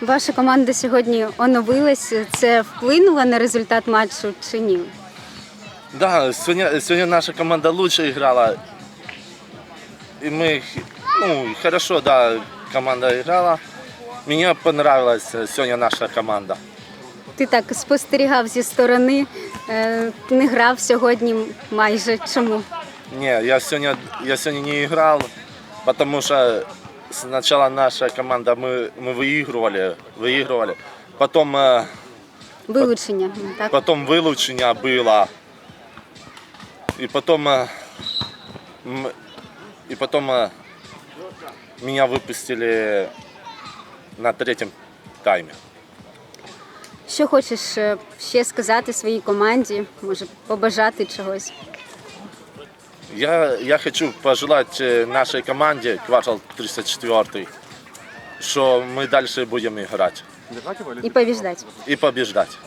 Ваша команда сьогодні оновилась. Це вплинуло на результат матчу чи ні? Да, сегодня, сегодня наша команда лучше играла. И мы, ну, хорошо, да, команда играла. Мне понравилась сегодня наша команда. Ти так спостерігав зі сторони, е, не грав сьогодні майже. Чому? Не, я сегодня, я сегодня не играл, потому что сначала наша команда, мы, мы выигрывали, выигрывали. Потом, э, Вилучення. Так? потом вылучение было. И потом, э, м- и потом э, меня выпустили на третьем тайме. Що хочеш е, ще сказати своїй команді? Може, побажати чогось? Я, я хочу пожелать э, нашей команде, квартал 34, что мы дальше будем играть І побіждати. и побеждать.